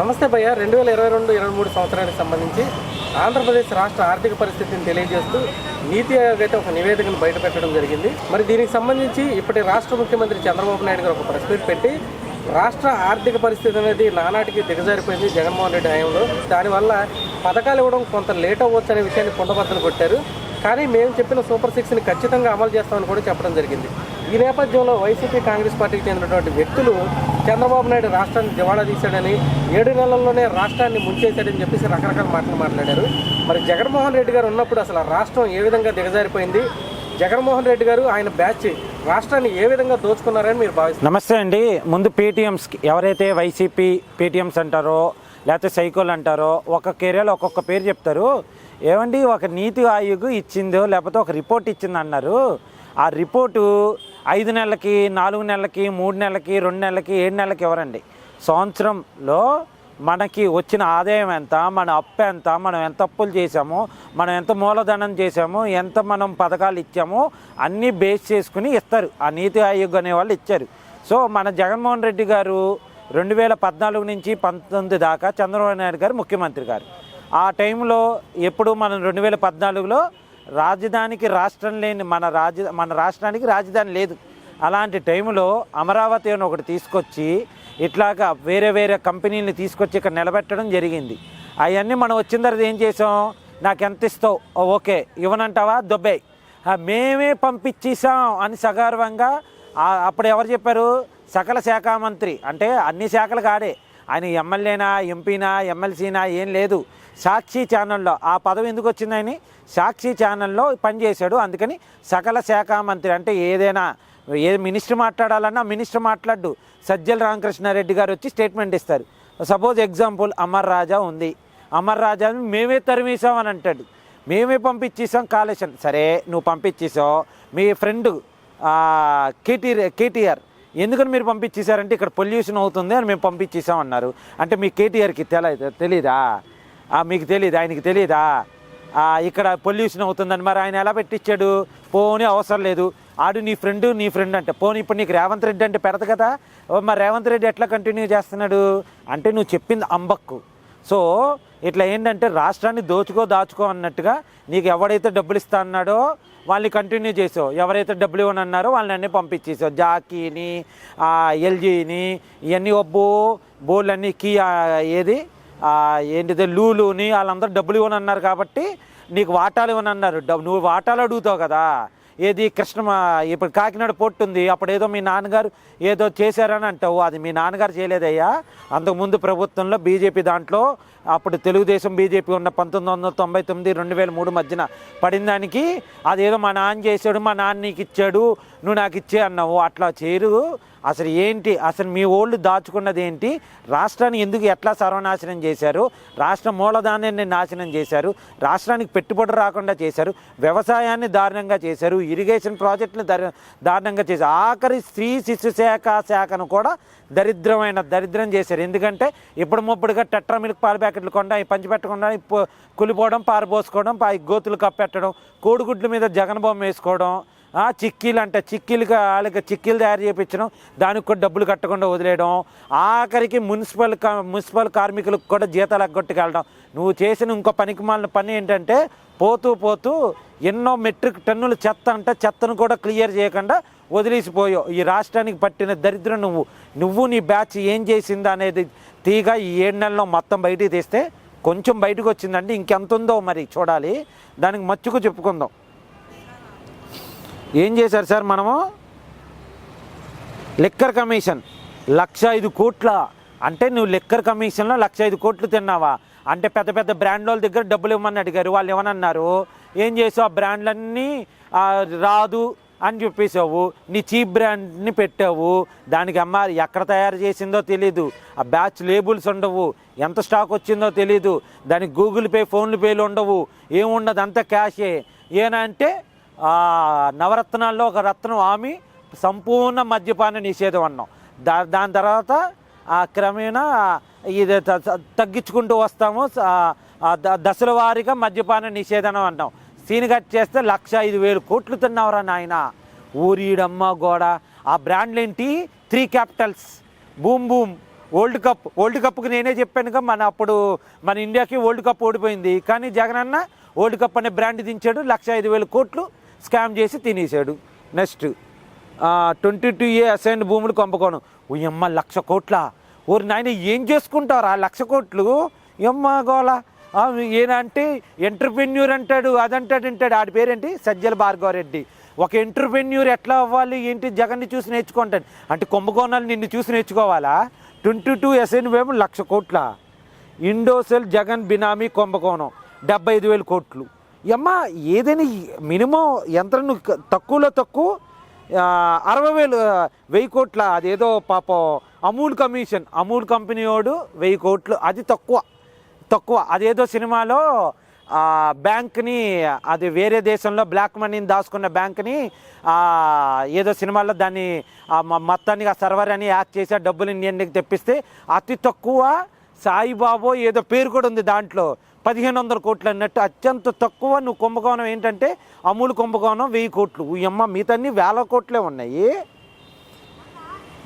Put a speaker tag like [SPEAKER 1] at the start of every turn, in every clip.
[SPEAKER 1] నమస్తే భయ్య. రెండు వేల ఇరవై రెండు ఇరవై మూడు సంవత్సరానికి సంబంధించి ఆంధ్రప్రదేశ్ రాష్ట్ర ఆర్థిక పరిస్థితిని తెలియజేస్తూ నీతి ఆయోగ్ అయితే ఒక నివేదికను బయటపెట్టడం జరిగింది. మరి దీనికి సంబంధించి ఇప్పటి రాష్ట్ర ముఖ్యమంత్రి చంద్రబాబు నాయుడు గారు ఒక ప్రెస్ మీట్ పెట్టి రాష్ట్ర ఆర్థిక పరిస్థితి అనేది నానాటికి దిగజారిపోయింది జగన్మోహన్ రెడ్డి హయాంలో. దానివల్ల పథకాలు ఇవ్వడం కొంత లేట్ అవ్వచ్చు అనే విషయాన్ని పుండబద్దలు కొట్టారు. కానీ మేము చెప్పిన సూపర్ సిక్స్ని ఖచ్చితంగా అమలు చేస్తామని కూడా చెప్పడం జరిగింది. ఈ నేపథ్యంలో వైసీపీ కాంగ్రెస్ పార్టీకి చెందినటువంటి వ్యక్తులు చంద్రబాబు నాయుడు రాష్ట్రాన్ని దివాళా తీశాడని ఏడు నెలల్లోనే రాష్ట్రాన్ని ముంచేశాడని చెప్పేసి రకరకాల మాటలు మాట్లాడారు. మరి జగన్మోహన్ రెడ్డి గారు ఉన్నప్పుడు అసలు రాష్ట్రం ఏ విధంగా దిగజారిపోయింది? జగన్మోహన్ రెడ్డి గారు ఆయన బ్యాచ్ రాష్ట్రాన్ని ఏ విధంగా దోచుకున్నారని మీరు భావిస్తారు
[SPEAKER 2] నమస్తే అండి. ముందు పేటీఎంస్కి ఎవరైతే వైసీపీ పేటీఎంస్ అంటారో లేకపోతే సైకోలు అంటారో ఒక్కొక్క ఏరియాలో ఒక్కొక్క పేరు చెప్తారు. ఏమండి ఒక నీతి ఆయోగ్ ఇచ్చిందో లేకపోతే ఒక రిపోర్ట్ ఇచ్చింది అన్నారు. ఆ రిపోర్టు ఐదు నెలలకి నాలుగు నెలలకి మూడు నెలలకి రెండు నెలలకి ఏడు నెలలకి ఎవరండి? సంవత్సరంలో మనకి వచ్చిన ఆదాయం ఎంత మన అప్పు ఎంత మనం ఎంత అప్పులు చేసాము మనం ఎంత మూలధనం చేసాము ఎంత మనం పథకాలు ఇచ్చామో అన్నీ బేస్ చేసుకుని ఇస్తారు. ఆ నీతి ఆయోగ్ అనే వాళ్ళు ఇచ్చారు. సో మన జగన్మోహన్ రెడ్డి గారు రెండు వేల పద్నాలుగు నుంచి పంతొమ్మిది దాకా చంద్రబాబు నాయుడు గారు ముఖ్యమంత్రి గారు. ఆ టైంలో ఎప్పుడు మనం రెండు వేల పద్నాలుగులో రాజధానికి రాష్ట్రం లేని మన రాజ మన రాష్ట్రానికి రాజధాని లేదు. అలాంటి టైంలో అమరావతి అని ఒకటి తీసుకొచ్చి ఇట్లాగా వేరే వేరే కంపెనీని తీసుకొచ్చి ఇక్కడ నిలబెట్టడం జరిగింది. అవన్నీ మనం వచ్చిన తర్వాత ఏం చేసాం? నాకు ఎంత ఇస్తావు? ఓకే. ఇవ్వనంటావా? దుబాయ్ మేమే పంపించేసాం అని సగర్వంగా అప్పుడు ఎవరు చెప్పారు? సకల శాఖ మంత్రి. అంటే అన్ని శాఖలు కాడే ఆయన ఎమ్మెల్యేనా ఎంపీనా ఎమ్మెల్సీనా ఏం లేదు. సాక్షి ఛానల్లో. ఆ పదవి ఎందుకు వచ్చిందని సాక్షి ఛానల్లో పనిచేశాడు. అందుకని సకల శాఖ మంత్రి అంటే ఏదైనా ఏ మినిస్టర్ మాట్లాడాలన్నా మినిస్టర్ మాట్లాడు. సజ్జల రామకృష్ణారెడ్డి గారు వచ్చి స్టేట్మెంట్ ఇస్తారు. సపోజ్ ఎగ్జాంపుల్ అమర్ రాజా ఉంది. అమర్ రాజాని మేమే తరిమేసాం అని అంటాడు. మేమే పంపించేసాం కాళేశ్వరం. సరే నువ్వు పంపించేసావు మీ ఫ్రెండ్ కేటీ కేటీఆర్. ఎందుకని మీరు పంపించేశారంటే ఇక్కడ పొల్యూషన్ అవుతుంది అని మేము పంపించేసాం అన్నారు. అంటే మీ కేటీఆర్కి తెలీదా తెలీదా? మీకు తెలియదు ఆయనకి తెలియదా ఇక్కడ పొల్యూషన్ అవుతుందని మరి ఆయన ఎలా పెట్టించాడు పోనీ అవసరం లేదు. ఆడు నీ ఫ్రెండ్ నీ ఫ్రెండ్ అంటే. పోనీ ఇప్పుడు నీకు రేవంత్ రెడ్డి అంటే పెడదు కదా? ఓ, మరి రేవంత్ రెడ్డి ఎట్లా కంటిన్యూ చేస్తున్నాడు? అంటే నువ్వు చెప్పింది అంబక్కు. సో ఇట్లా ఏంటంటే రాష్ట్రాన్ని దోచుకో దాచుకో అన్నట్టుగా నీకు ఎవడైతే డబ్బులు ఇస్తా అన్నాడో వాళ్ళని కంటిన్యూ చేసావు. ఎవరైతే డబ్బులు ఇవ్వని అన్నారో వాళ్ళని అన్నీ పంపించేసావు. జాకీని ఎల్జీని ఇవన్నీ ఒబ్బు బోర్డు అన్నీ కీ ఏది? ఏంటిదే లూలుని వాళ్ళందరూ డబ్బులు ఇవ్వని అన్నారు కాబట్టి నీకు వాటాలు ఇవ్వని అన్నారు. డబ్బు నువ్వు వాటాలు అడుగుతావు కదా. ఏది కృష్ణ ఇప్పుడు కాకినాడ పొట్టు ఉంది. అప్పుడు ఏదో మీ నాన్నగారు ఏదో చేశారని అంటావు. అది మీ నాన్నగారు చేయలేదయ్యా. అంతకుముందు ప్రభుత్వంలో బీజేపీ దాంట్లో అప్పుడు తెలుగుదేశం బీజేపీ ఉన్న పంతొమ్మిది వందల తొంభై తొమ్మిది రెండు వేల మూడు మధ్యన పడిన దానికి అదేదో మా నాన్న చేశాడు మా నాన్న నీకు ఇచ్చాడు నువ్వు నాకు ఇచ్చే అన్నావు. అట్లా చేరు అసలు ఏంటి అసలు మీ ఓళ్ళు దాచుకున్నది ఏంటి? రాష్ట్రాన్ని ఎందుకు ఎట్లా సర్వనాశనం చేశారు? రాష్ట్ర మూలధాన్యాన్ని నాశనం చేశారు? రాష్ట్రానికి పెట్టుబడి రాకుండా చేశారు? వ్యవసాయాన్ని దారుణంగా చేశారు? ఇరిగేషన్ ప్రాజెక్టులు దారుణంగా చేశారు? ఆఖరి స్త్రీ శిశు శాఖ శాఖను కూడా దరిద్రమైన దరిద్రం చేశారు. ఎందుకంటే ఇప్పుడు ముప్పుడుగా టెట్రా మిల్క్ పాల ప్యాకెట్లు కొండ పంచిపెట్టకుండా పంచి పెట్టకుండా కులిపోవడం పారబోసుకోవడం పై గోతులు కప్పెట్టడం కోడిగుడ్ల మీద జగన్ బొమ్మ వేసుకోవడం చిక్కీలు అంటే చిక్కీలుగా వాళ్ళకి చిక్కీలు తయారు చేయించడం దానికి కూడా డబ్బులు కట్టకుండా వదిలేయడం ఆఖరికి మున్సిపల్ కా- మున్సిపల్ కార్మికులకు కూడా జీతాలు అగ్గొట్టుకెళ్ళడం. నువ్వు చేసిన ఇంకో పనికి మాలిన పని ఏంటంటే పోతూ పోతూ ఎన్నో మెట్రిక్ టన్నుల చెత్త అంటే చెత్తను కూడా క్లియర్ చేయకుండా వదిలేసిపోయావు. ఈ రాష్ట్రానికి పట్టిన దరిద్రం నువ్వు. నువ్వు నీ బ్యాచ్ ఏం చేసిందా అనేది తీగ ఈ ఏడు నెలలో మొత్తం బయటికి తీస్తే కొంచెం బయటకు వచ్చిందంటే ఇంకెంత ఉందో మరి చూడాలి. దానికి మచ్చుకు చెప్పుకుందాం. ఏం చేశారు సార్ మనము? Liquor commission. లక్ష ఐదు కోట్ల. అంటే నువ్వు లిక్కర్ కమిషన్లో లక్ష ఐదు కోట్లు తిన్నావా? అంటే పెద్ద పెద్ద బ్రాండ్ వాళ్ళ దగ్గర డబ్బులు ఇవ్వమని అడిగారు. వాళ్ళు ఏమనన్నారు ఏం చేసావు? ఆ బ్రాండ్లన్నీ రాదు అని చెప్పేసావు. నీ చీప్ బ్రాండ్ని పెట్టావు. దానికి అమ్మ ఎక్కడ తయారు చేసిందో తెలీదు. ఆ బ్యాచ్ లేబుల్స్ ఉండవు. ఎంత స్టాక్ వచ్చిందో తెలీదు. దానికి గూగుల్ పే ఫోన్లు పేలు ఉండవు. ఏముండదు? అంతా క్యాషే. ఏనా అంటే నవరత్నాల్లో ఒక రత్నం ఆమె సంపూర్ణ మద్యపాన నిషేధం అన్నాం. దా దాని తర్వాత ఆ క్రమేణా ఇది త- తగ్గించుకుంటూ వస్తాము. దశల వారీగా మద్యపాన నిషేధం అన్నాం. సీన్ కట్ చేస్తే లక్ష ఐదు వేలు కోట్లు తిన్నావురా నాయన. ఊరీడమ్మ గోడ. ఆ బ్రాండ్లు ఏంటి? Three capitals. Boom boom. World cup. World కప్కి నేనే చెప్పానుగా మన అప్పుడు మన ఇండియాకి వరల్డ్ కప్ ఓడిపోయింది. కానీ జగన్ అన్న వరల్డ్ కప్ అనే బ్రాండ్ దించాడు. లక్ష ఐదు వేల కోట్లు స్కామ్ చేసి తినేసాడు. Next twenty two A assign భూములు కొంపకోణం ఉయ్యమ్మ లక్ష కోట్ల? ఓరి నాయన ఏం చేసుకుంటారు? ఆ లక్ష కోట్లు? ఎమ్మ గోళ. ఏనంటే? ఎంటర్ప్రెన్యూర్ అంటాడు అదంటాడు అంటాడు ఆడి పేరేంటి? సజ్జల భార్గవరెడ్డి. ఒక ఎంటర్ప్రెన్యూర్ ఎట్లా అవ్వాలి? ఏంటి? జగన్ని చూసి నేర్చుకుంటాడు అంటే కుంభకోణాలు నిన్ను చూసి నేర్చుకోవాలా? ట్వంటీ టూ ఎస్ఎన్ వేము లక్ష కోట్ల. ఇండోసెల్ జగన్ బినామీ కుంభకోణం డెబ్బై ఐదు వేల కోట్లు. అమ్మ ఏదైనా మినిమం ఎంత తక్కువలో తక్కువ అరవై వేలు వెయ్యి కోట్ల అదేదో పాపం అమూల్ కమిషన్ అమూల్ కంపెనీ వాడు వెయ్యి కోట్లు అది తక్కువ తక్కువ. అదేదో సినిమాలో బ్యాంక్ని అది వేరే దేశంలో బ్లాక్ మనీని దాచుకున్న బ్యాంక్ని ఏదో సినిమాలో దాన్ని మొత్తానికి ఆ సర్వర్ అని యాక్ట్ చేసి ఆ డబ్బులు ఇండియన్కి తెప్పిస్తే అతి తక్కువ సాయిబాబు ఏదో పేరు కూడా ఉంది దాంట్లో. పదిహేను వందల కోట్లు అన్నట్టు అత్యంత తక్కువ నువ్వు కుంభకోణం ఏంటంటే అమూల్ కుంభకోణం వెయ్యి కోట్లు. ఉయ్యమ్మ అమ్మ వేల కోట్లే ఉన్నాయి.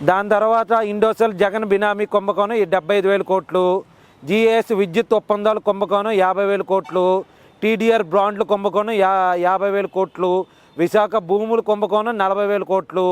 [SPEAKER 2] దాని తర్వాత ఇండోసెల్ జగన్ బినామీ కుంభకోణం డెబ్బై ఐదు వేల కోట్లు. జిఎస్ విద్యుత్ ఒప్పందాలు కుంభకోణం యాభై వేల కోట్లు. టీడీఆర్ బ్రాండ్లు కుంభకోణం యా యాభై వేల కోట్లు. విశాఖ భూములు కుంభకోణం నలభై వేల కోట్లు.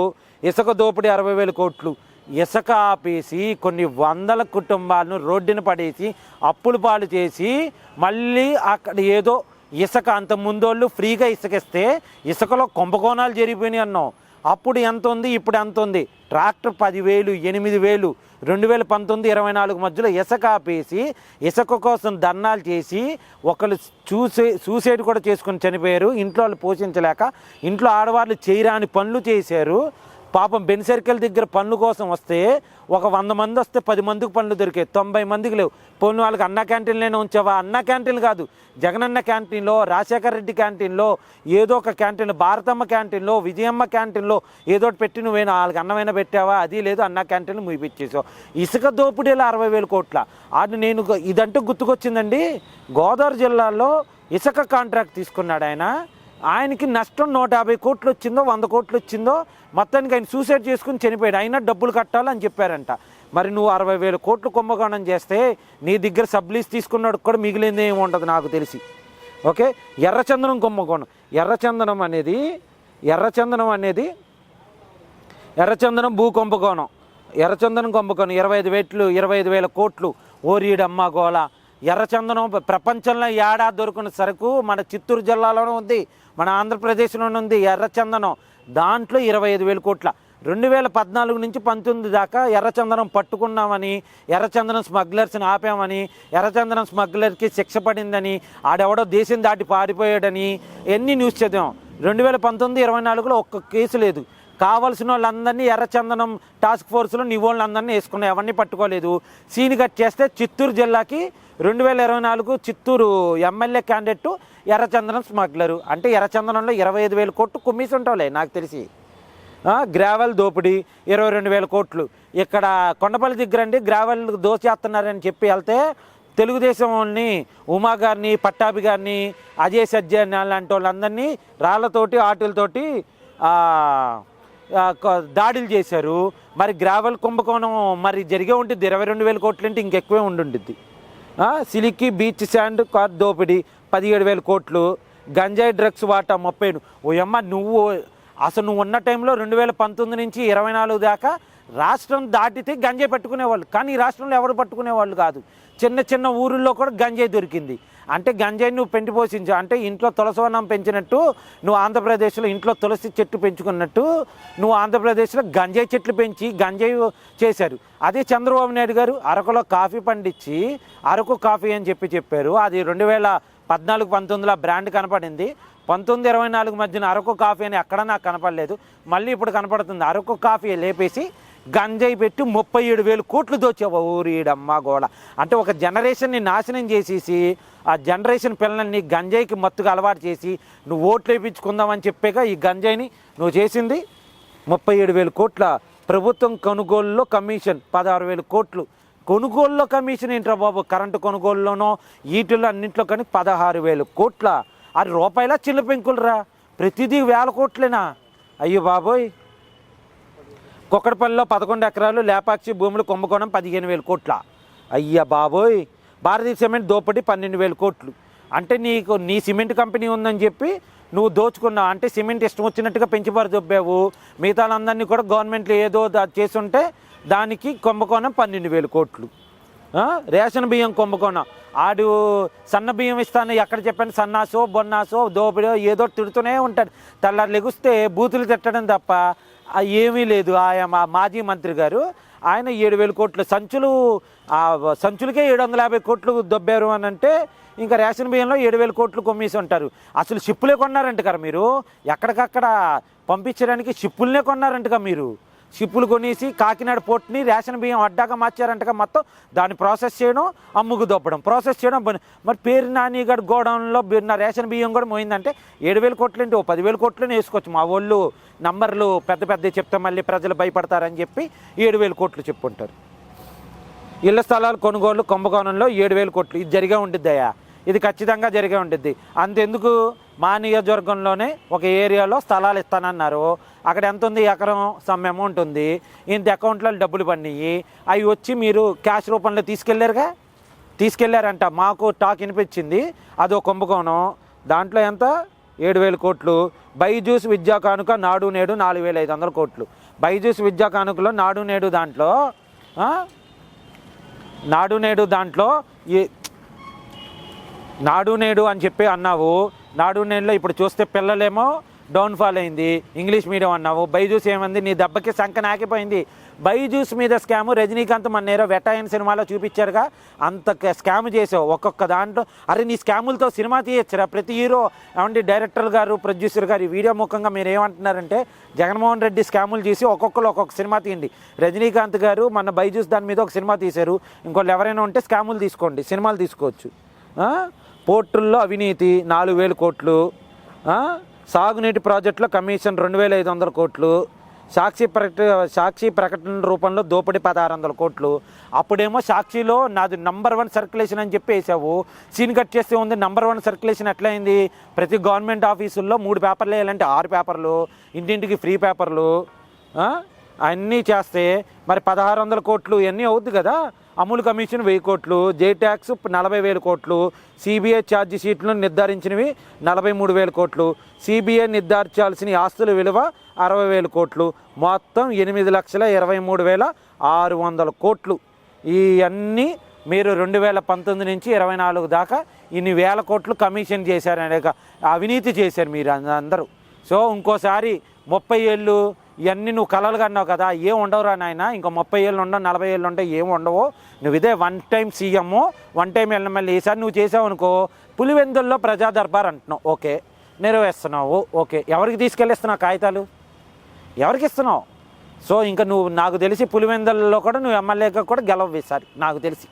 [SPEAKER 2] ఇసుక దోపిడీ అరవై వేల కోట్లు. ఇసుక ఆపేసి కొన్ని వందల కుటుంబాలను రోడ్డున పడేసి అప్పులు పాలు చేసి మళ్ళీ అక్కడ ఏదో ఇసుక అంత ముందోళ్ళు ఫ్రీగా ఇసుకిస్తే ఇసుకలో కుంభకోణాలు జరిగిపోయినాయి అన్నాం. అప్పుడు ఎంత ఉంది? ఇప్పుడు ఎంత ఉంది? ట్రాక్టర్ పదివేలు ఎనిమిది వేలు రెండు వేల పంతొమ్మిది ఇరవై నాలుగు మధ్యలో ఇసుక ఆపేసి ఇసుక కోసం ధర్నాలు చేసి ఒకళ్ళు చూసే సూసైడ్ కూడా చేసుకొని చనిపోయారు. ఇంట్లో వాళ్ళు పోషించలేక ఇంట్లో ఆడవాళ్ళు చేయరాని పనులు చేశారు. పాపం బెన్ సర్కిల్ దగ్గర పనుల కోసం వస్తే ఒక వంద మంది వస్తే పది మందికి పనులు దొరికాయి. తొంభై మందికి లేవు. పోను వాళ్ళకి అన్న క్యాంటీన్లోనే ఉంచావా? అన్న క్యాంటీన్ కాదు. జగనన్న క్యాంటీన్లో రాజశేఖర రెడ్డి క్యాంటీన్లో ఏదో ఒక క్యాంటీన్లో భారతమ్మ క్యాంటీన్లో విజయమ్మ క్యాంటీన్లో ఏదో ఒకటి పెట్టి నువ్వేనా? వాళ్ళకి అన్నమైనా పెట్టావా? అది లేదు. అన్న క్యాంటీన్ ముగిపించేసావు ఇసుక దోపిడీలో అరవై వేల కోట్ల. అది నేను గ- గుర్తుకొచ్చిందండి. గోదావరి జిల్లాలో ఇసుక కాంట్రాక్ట్ తీసుకున్నాడు ఆయన. ఆయనకి నష్టం నూట యాభై కోట్లు వచ్చిందో వంద కోట్లు వచ్చిందో మొత్తానికి ఆయన సూసైడ్ చేసుకుని చనిపోయాడు. అయినా డబ్బులు కట్టాలని చెప్పారంట. మరి నువ్వు అరవై వేల కోట్లు కుంభకోణం చేస్తే నీ దగ్గర సబ్లీస్ తీసుకున్నాడు కూడా మిగిలింది ఏమి ఉండదు నాకు తెలిసి. ఓకే? ఎర్రచందనం కుంభకోణం. ఎర్రచందనం అనేది ఎర్రచందనం అనేది ఎర్రచందనం భూ కుంభకోణం. ఎర్రచందనం కుంభకోణం. ఇరవై ఐదు వేట్లు ఇరవై ఐదు వేల కోట్లు. ఓరీడమ్మ గోళ. ఎర్రచందనం ప్రపంచంలో ఏడా దొరికిన సరుకు మన చిత్తూరు జిల్లాలోనే ఉంది మన ఆంధ్రప్రదేశ్లోనే ఉంది ఎర్రచందనం. దాంట్లో ఇరవై ఐదు వేల కోట్ల. రెండు వేల పద్నాలుగు నుంచి పంతొమ్మిది దాకా ఎర్రచందనం పట్టుకున్నామని ఎర్రచందనం స్మగ్లర్స్ని ఆపామని ఎర్రచందనం స్మగ్లర్కి శిక్ష పడిందని ఆడెవడో దేశం దాటి పారిపోయాడని ఎన్ని న్యూస్ చదివాం. రెండు వేల పంతొమ్మిది ఇరవై నాలుగులో ఒక్క కేసు లేదు. కావలసిన వాళ్ళందరినీ ఎర్రచందనం టాస్క్ ఫోర్స్లో నీ వాళ్ళందరినీ వేసుకున్నాయి. ఎవరిని పట్టుకోలేదు. సీని కట్ చేస్తే చిత్తూరు జిల్లాకి రెండు వేల ఇరవై నాలుగు చిత్తూరు ఎమ్మెల్యే క్యాండిడేట్ ఎర్రచందనం స్మగ్లరు. అంటే ఎర్రచందనంలో ఇరవై ఐదు వేల కోట్లు కుమ్మేసి ఉంటావులే నాకు తెలిసి. గ్రావెల్ దోపిడీ ఇరవై రెండు వేల కోట్లు. ఇక్కడ కొండపల్లి దగ్గర అండి గ్రావెల్ దోచేస్తున్నారని చెప్పి వెళ్తే తెలుగుదేశం వాళ్ళని ఉమా గారిని పట్టాభి గారిని అజయ్ సజ్జన్ లాంటి వాళ్ళందరినీ రాళ్ళతోటి ఆటలతోటి దాడులు చేశారు. మరి గ్రావెల్ కుంభకోణం మరి జరిగే ఉంటుంది ఇరవై రెండు వేల కోట్లు అంటే ఇంకెక్కువే ఉండుంటుంది సిలికి బీచ్ శాండ్ కార్ దోపిడీ పదిహేడు వేల కోట్లు. గంజాయి డ్రగ్స్ వాటా ముప్పై ఓయమ్మ నువ్వు అసలు నువ్వు ఉన్న టైంలో రెండు వేల పంతొమ్మిది నుంచి ఇరవై నాలుగు దాకా రాష్ట్రం దాటితే గంజాయి పట్టుకునేవాళ్ళు. కానీ ఈ రాష్ట్రంలో ఎవరు పట్టుకునేవాళ్ళు కాదు. చిన్న చిన్న ఊరుల్లో కూడా గంజాయి దొరికింది. అంటే గంజాయి నువ్వు పెంచి పోషించు. అంటే ఇంట్లో తులసవనం పెంచినట్టు నువ్వు ఆంధ్రప్రదేశ్లో ఇంట్లో తులసి చెట్టు పెంచుకున్నట్టు నువ్వు ఆంధ్రప్రదేశ్లో గంజాయి చెట్లు పెంచి గంజాయి చేశారు. అదే చంద్రబాబు నాయుడు గారు అరకులో కాఫీ పండించి అరకు కాఫీ అని చెప్పి చెప్పారు. అది రెండు వేల పద్నాలుగు పంతొమ్మిదిలో బ్రాండ్ కనపడింది. పంతొమ్మిది ఇరవై నాలుగు మధ్యన అరకు కాఫీ అని ఎక్కడ నాకు కనపడలేదు. మళ్ళీ ఇప్పుడు కనపడుతుంది. అరకు కాఫీ లేపేసి గంజాయి పెట్టి ముప్పై ఏడు వేలు కోట్లు దోచావు ఊరీడమ్మ గోడ అంటే ఒక జనరేషన్ని నాశనం చేసేసి ఆ జనరేషన్ పిల్లల్ని గంజాయికి మత్తుగా అలవాటు చేసి నువ్వు ఓట్లు వేయించుకుందామని చెప్పాక ఈ గంజాయిని నువ్వు చేసింది ముప్పై ఏడు వేల కోట్ల ప్రభుత్వం కొనుగోలులో కమిషన్ పదహారు వేల కోట్లు. కొనుగోలులో కమిషన్ ఏంట్రా బాబు? కరెంటు కొనుగోలులోనో ఈటిలో అన్నింటిలో కానీ పదహారు వేల కోట్ల. అది రూపాయల చిన్న పెంకులరా. ప్రతిదీ వేల కోట్లేనా? అయ్యో బాబోయ్. కుక్కడపల్లిలో పదకొండు ఎకరాలు లేపాక్షి భూములు కుంభకోణం పదిహేను వేల కోట్ల. అయ్యా బాబోయ్. భారతీయ సిమెంట్ దోపిడీ పన్నెండు వేల కోట్లు. అంటే నీకు నీ సిమెంట్ కంపెనీ ఉందని చెప్పి నువ్వు దోచుకున్నావు అంటే సిమెంట్ ఇష్టం వచ్చినట్టుగా పెంచిపారు దొబ్బావు. మిగతా వాళ్ళందరినీ కూడా గవర్నమెంట్లో ఏదో చేస్తుంటే దానికి కుంభకోణం పన్నెండు వేల కోట్లు. రేషన్ బియ్యం కుంభకోణం. ఆడు సన్న బియ్యం ఇస్తాను ఎక్కడ చెప్పాను? సన్నాసో బొన్నాసో దోపిడో ఏదో తిడుతూనే ఉంటాడు. తెల్లారు లెగుస్తే బూతులు తిట్టడం తప్ప ఏమీ లేదు. ఆయన మా మాజీ మంత్రి గారు. ఆయన ఏడు వేల కోట్లు సంచులు ఆ సంచులకే ఏడు వందల యాభై కోట్లు దొబ్బారు అని అంటే ఇంకా రేషన్ బియ్యంలో ఏడు వేల కోట్లు కొమ్మేసి ఉంటారు. అసలు షిప్పులే కొన్నారంట కదా మీరు? ఎక్కడికక్కడ పంపించడానికి షిప్పులనే కదా మీరు? షిప్పులు కొనేసి కాకినాడ పోర్ట్ని రేషన్ బియ్యం అడ్డాగా మార్చారంటగా మొత్తం దాన్ని ప్రాసెస్ చేయడం అమ్ముకు దొప్పడం ప్రాసెస్ చేయడం మరి పేరు నానిగడ్ గోడౌన్లో నా రేషన్ బియ్యం కూడా పోయిందంటే ఏడు వేల కోట్లంటే ఓ పదివేల కోట్లని వేసుకోవచ్చు. మా వాళ్ళు నంబర్లు పెద్ద పెద్ద చెప్తే మళ్ళీ ప్రజలు భయపడతారని చెప్పి ఏడు వేల కోట్లు చెప్పుంటారు ఇళ్ళ స్థలాలు కొనుగోలు కుంభకోణంలో ఏడు వేల కోట్లు. ఇది జరిగే ఉండిద్దయ్యా ఇది ఖచ్చితంగా జరిగే ఉండిద్ది. అంతెందుకు? మా నియోజకవర్గంలోనే ఒక ఏరియాలో స్థలాలు ఇస్తానన్నారు. అక్కడ ఎంత ఉంది ఎకరం? సమ్ అమౌంట్ ఉంది. ఇంత అకౌంట్లో డబ్బులు పడినాయి. అవి వచ్చి మీరు క్యాష్ రూపంలో తీసుకెళ్ళారుగా తీసుకెళ్ళారంట. మాకు టాక్ వినిపించింది. అదో కుంభకోణం. దాంట్లో ఎంత? ఏడు వేల కోట్లు. బైజూస్ విద్యా కానుక నాడు నేడు నాలుగు వేల ఐదు వందల కోట్లు. బైజూస్ విద్యా కానుకలో నాడు నేడు దాంట్లో నాడు నేడు దాంట్లో ఈ నాడు నేడు అని చెప్పి అన్నావు. నాడు నేడులో ఇప్పుడు చూస్తే పిల్లలేమో డౌన్ఫాల్ అయింది. ఇంగ్లీష్ మీడియం అన్నావు. బైజూస్ ఏమంది? నీ దెబ్బకి సంక నాకిపోయింది బైజూస్ మీద స్కాము రజనీకాంత్ మన్నేరో వెటాయన్ సినిమాలో చూపించారుగా. అంత స్కామ్ చేసావు. ఒక్కొక్క దాంట్లో అరే నీ స్కాములతో సినిమా తీయచ్చురా. ప్రతి హీరో ఏమండి డైరెక్టర్ గారు ప్రొడ్యూసర్ గారు ఈ వీడియో ముఖంగా మీరు ఏమంటున్నారంటే జగన్మోహన్ రెడ్డి స్కాములు చేసి ఒక్కొక్కరు ఒక్కొక్క సినిమా తీయండి. రజనీకాంత్ గారు మన బైజూస్ దాని మీద ఒక సినిమా తీశారు. ఇంకోళ్ళు ఎవరైనా ఉంటే స్కాములు తీసుకోండి. సినిమాలు తీసుకోవచ్చు. పోర్టుల్లో అవినీతి నాలుగు వేలు కోట్లు. సాగునీటి ప్రాజెక్టులో కమిషన్ రెండు వేల ఐదు వందల కోట్లు సాక్షి ప్రకట సాక్షి ప్రకటన రూపంలో దోపిడీ పదహారు వందల కోట్లు. అప్పుడేమో సాక్షిలో నాది నంబర్ వన్ సర్క్యులేషన్ అని చెప్పి వేసావు. సీన్ కట్ చేస్తే ఉంది నంబర్ వన్ సర్క్యులేషన్ ఎట్లయింది? ప్రతి గవర్నమెంట్ ఆఫీసుల్లో మూడు పేపర్లు వేయాలంటే ఆరు పేపర్లు ఇంటింటికి ఫ్రీ పేపర్లు అన్నీ చేస్తే మరి పదహారు వందల కోట్లు ఇవన్నీ అవుద్ది కదా? అమూల్ కమిషన్ వెయ్యి కోట్లు జే ట్యాక్స్ నలభై వేల కోట్లు సిబిఐ ఛార్జీ షీట్లను నిర్ధారించినవి నలభై మూడు వేల కోట్లు సిబిఐ నిర్ధారించాల్సిన ఆస్తుల విలువ అరవై వేల కోట్లు మొత్తం ఎనిమిది లక్షల ఇరవై మూడు వేల ఆరు వందల కోట్లు. ఇవన్నీ మీరు రెండు వేల పంతొమ్మిది నుంచి ఇరవై నాలుగు దాకా ఇన్ని వేల కోట్లు కమిషన్ చేశారు అవినీతి చేశారు మీరు అందరూ. సో ఇంకోసారి ముప్పై ఏళ్ళు ఇవన్నీ నువ్వు కలలు కన్నావు కదా ఏం ఉండవురా నాయన? ఇంకా ముప్పై ఏళ్ళు ఉండవు నలభై ఏళ్ళు ఉంటే ఏం ఉండవు. నువ్వు ఇదే one time CM one time LML ఈసారి నువ్వు చేసావు అనుకో పులివెందుల్లో ప్రజా దర్బార్ అంటున్నావు. ఓకే నెరవేస్తున్నావు ఓకే ఎవరికి తీసుకెళ్ళిస్తున్నావు కాగితాలు? ఎవరికి ఇస్తున్నావు? సో ఇంకా నువ్వు నాకు తెలిసి పులివెందుల్లో కూడా నువ్వు ఎమ్మెల్యేగా కూడా గెలవు ఈసారి నాకు తెలిసి.